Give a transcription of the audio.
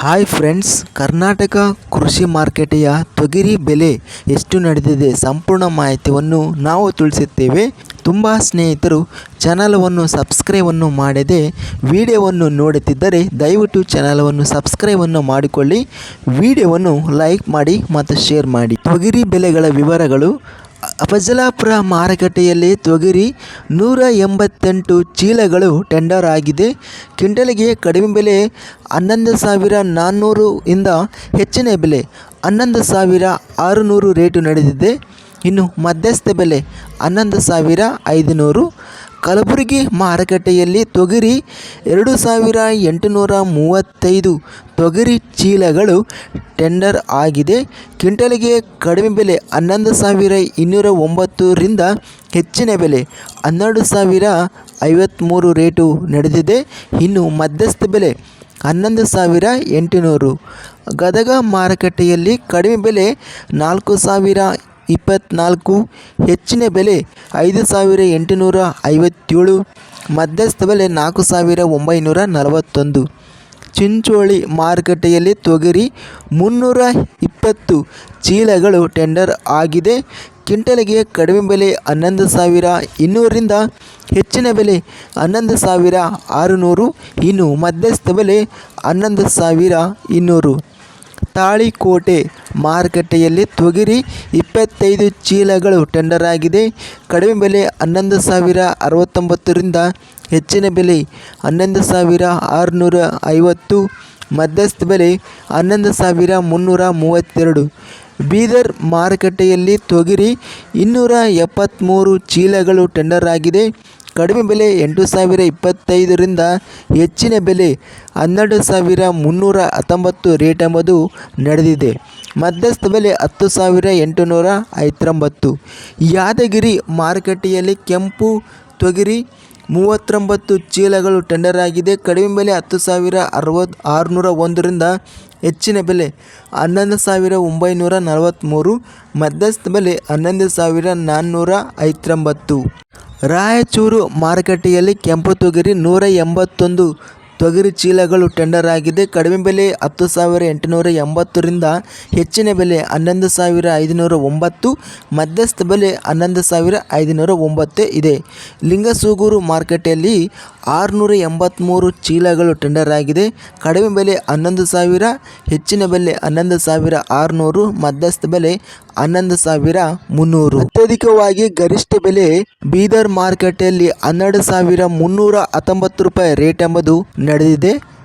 Hi friends, Karnataka ಕೃಷಿ ಮಾರ್ಕೆಟೆಯ ತೊಗರಿ ಬೆಲೆ ಎಷ್ಟು ನಡೆದಿದೆ ಸಂಪೂರ್ಣ ಮಾಹಿತಿಯನ್ನು ನಾವು ತಿಳಿಸುತ್ತೇವೆ. ತುಂಬ ಸ್ನೇಹಿತರು, ಚಾನಲವನ್ನು ಸಬ್ಸ್ಕ್ರೈಬನ್ನು ಮಾಡದೆ ವಿಡಿಯೋವನ್ನು ನೋಡುತ್ತಿದ್ದರೆ ದಯವಿಟ್ಟು ಚಾನಲವನ್ನು ಸಬ್ಸ್ಕ್ರೈಬನ್ನು ಮಾಡಿಕೊಳ್ಳಿ. ವಿಡಿಯೋವನ್ನು ಲೈಕ್ ಮಾಡಿ ಮತ್ತು ಶೇರ್ ಮಾಡಿ. ತೊಗರಿ ಬೆಲೆಗಳ ವಿವರಗಳು ಅಫಜಲಾಪುರ ಮಾರುಕಟ್ಟೆಯಲ್ಲಿ ತೊಗರಿ ನೂರ ಎಂಬತ್ತೆಂಟು ಚೀಲಗಳು ಟೆಂಡರ್ ಆಗಿದೆ. ಕ್ವಿಂಟಲ್ಗೆ ಕಡಿಮೆ ಬೆಲೆ ಹನ್ನೊಂದು ಸಾವಿರ ನಾನ್ನೂರು ಇಂದ ಹೆಚ್ಚಿನ ಬೆಲೆ ಹನ್ನೊಂದು ಸಾವಿರ ಆರುನೂರು ರೇಟು ನಡೆದಿದೆ. ಇನ್ನು ಮಧ್ಯಸ್ಥ ಬೆಲೆ ಹನ್ನೊಂದು ಸಾವಿರ ಐದುನೂರು ಕಲಬುರಗಿ ಮಾರುಕಟ್ಟೆಯಲ್ಲಿ ತೊಗರಿ ಎರಡು ಸಾವಿರ ಎಂಟುನೂರ ಮೂವತ್ತೈದು ತೊಗರಿ ಚೀಲಗಳು ಟೆಂಡರ್ ಆಗಿದೆ. ಕ್ವಿಂಟಲ್ಗೆ ಕಡಿಮೆ ಬೆಲೆ ಹನ್ನೊಂದು ಸಾವಿರ ಇನ್ನೂರ ಒಂಬತ್ತರಿಂದ ಹೆಚ್ಚಿನ ಬೆಲೆ ಹನ್ನೆರಡು ಸಾವಿರ ಐವತ್ತ್ಮೂರು ರೇಟು ನಡೆದಿದೆ. ಇನ್ನು ಮಧ್ಯಸ್ಥ ಬೆಲೆ ಹನ್ನೊಂದು ಸಾವಿರ ಎಂಟುನೂರು. ಗದಗ ಮಾರುಕಟ್ಟೆಯಲ್ಲಿ ಕಡಿಮೆ ಬೆಲೆ ನಾಲ್ಕು ಸಾವಿರ ಇಪ್ಪತ್ತ್ನಾಲ್ಕು ಹೆಚ್ಚಿನ ಬೆಲೆ ಐದು ಸಾವಿರ ಎಂಟುನೂರ ಐವತ್ತೇಳು, ಮಧ್ಯಸ್ಥ ಬೆಲೆ ನಾಲ್ಕು ಸಾವಿರ ಒಂಬೈನೂರ ನಲವತ್ತೊಂದು. ಚಿಂಚೋಳಿ ಮಾರುಕಟ್ಟೆಯಲ್ಲಿ ತೊಗರಿ ಮುನ್ನೂರ ಇಪ್ಪತ್ತು ಚೀಲಗಳು ಟೆಂಡರ್ ಆಗಿದೆ. ಕ್ವಿಂಟಲ್ಗೆ ಕಡಿಮೆ ಬೆಲೆ ಹನ್ನೊಂದು ಸಾವಿರ ಇನ್ನೂರರಿಂದ ಹೆಚ್ಚಿನ ಬೆಲೆ ಹನ್ನೊಂದು ಸಾವಿರ ಆರುನೂರು, ಇನ್ನು ಮಧ್ಯಸ್ಥ ಬೆಲೆ ಹನ್ನೊಂದು ಸಾವಿರ ಇನ್ನೂರು. ತಾಳಿಕೋಟೆ ಮಾರುಕಟ್ಟೆಯಲ್ಲಿ ತೊಗರಿ ಇಪ್ಪತ್ತೈದು ಚೀಲಗಳು ಟೆಂಡರ್ ಆಗಿದೆ. ಕಡಿಮೆ ಬೆಲೆ ಹನ್ನೊಂದು ಸಾವಿರ ಅರವತ್ತೊಂಬತ್ತರಿಂದ ಹೆಚ್ಚಿನ ಬೆಲೆ ಹನ್ನೊಂದು ಸಾವಿರ ಆರುನೂರ ಐವತ್ತು ಮಧ್ಯಸ್ಥ ಬೆಲೆ ಹನ್ನೊಂದು ಸಾವಿರ ಮುನ್ನೂರ ಮೂವತ್ತೆರಡು. ಬೀದರ್ ಮಾರುಕಟ್ಟೆಯಲ್ಲಿ ತೊಗರಿ ಇನ್ನೂರ ಎಪ್ಪತ್ತ್ಮೂರು ಚೀಲಗಳು ಟೆಂಡರ್ ಆಗಿದೆ. ಕಡಿಮೆ ಬೆಲೆ ಎಂಟು ಸಾವಿರ ಇಪ್ಪತ್ತೈದರಿಂದ ಹೆಚ್ಚಿನ ಬೆಲೆ ಹನ್ನೆರಡು ಸಾವಿರ ಮುನ್ನೂರ ಹತ್ತೊಂಬತ್ತು ರೇಟ್ ಎಂಬುದು ನಡೆದಿದೆ. ಮಧ್ಯಸ್ಥ ಬೆಲೆ ಹತ್ತು ಸಾವಿರ ಎಂಟುನೂರ ಐವತ್ತೊಂಬತ್ತು. ಯಾದಗಿರಿ ಮಾರುಕಟ್ಟೆಯಲ್ಲಿ ಕೆಂಪು ತೊಗರಿ ಮೂವತ್ತೊಂಬತ್ತು ಚೀಲಗಳು ಟೆಂಡರ್ ಆಗಿದೆ. ಕಡಿಮೆ ಬೆಲೆ ಹತ್ತು ಸಾವಿರ ಅರವತ್ತು ಆರುನೂರ ಒಂದರಿಂದ ಹೆಚ್ಚಿನ ಬೆಲೆ ಹನ್ನೊಂದು ಸಾವಿರ ಒಂಬೈನೂರ ನಲವತ್ತ್ಮೂರು ಮಧ್ಯಸ್ಥ ಬೆಲೆ ಹನ್ನೊಂದು ಸಾವಿರ ನಾನ್ನೂರ ಐವತ್ತೊಂಬತ್ತು. ರಾಯಚೂರು ಮಾರುಕಟ್ಟೆಯಲ್ಲಿ ಕೆಂಪು ತೊಗರಿ ನೂರ ಎಂಬತ್ತೊಂದು ತೊಗರಿ ಚೀಲಗಳು ಟೆಂಡರ್ ಆಗಿದೆ. ಕಡಿಮೆ ಬೆಲೆ ಹತ್ತು ಸಾವಿರ ಎಂಟುನೂರ ಎಂಬತ್ತರಿಂದ ಹೆಚ್ಚಿನ ಬೆಲೆ ಹನ್ನೊಂದು ಸಾವಿರ ಐದುನೂರ ಒಂಬತ್ತು, ಮಧ್ಯಸ್ಥ ಬೆಲೆ ಹನ್ನೊಂದು ಸಾವಿರ ಐದುನೂರ ಒಂಬತ್ತು ಇದೆ. ಲಿಂಗಸೂಗೂರು ಮಾರುಕಟ್ಟೆಯಲ್ಲಿ ಆರುನೂರ ಎಂಬತ್ತ್ಮೂರು ಚೀಲಗಳು ಟೆಂಡರ್ ಆಗಿದೆ. ಕಡಿಮೆ ಬೆಲೆ ಹನ್ನೊಂದು ಸಾವಿರ, ಹೆಚ್ಚಿನ ಬೆಲೆ ಹನ್ನೊಂದು ಸಾವಿರ ಆರುನೂರು, ಮಧ್ಯಸ್ಥ ಬೆಲೆ ಹನ್ನೊಂದು ಸಾವಿರ ಮುನ್ನೂರು. ಅತ್ಯಧಿಕವಾಗಿ ಗರಿಷ್ಠ ಬೆಲೆ ಬೀದರ್ ಮಾರುಕಟ್ಟೆಯಲ್ಲಿ ಹನ್ನೆರಡು ಸಾವಿರ ಮುನ್ನೂರ ಹತ್ತೊಂಬತ್ತು ರೂಪಾಯಿ ರೇಟ್ ಎಂಬುದು ನಡೆದಿದೆ.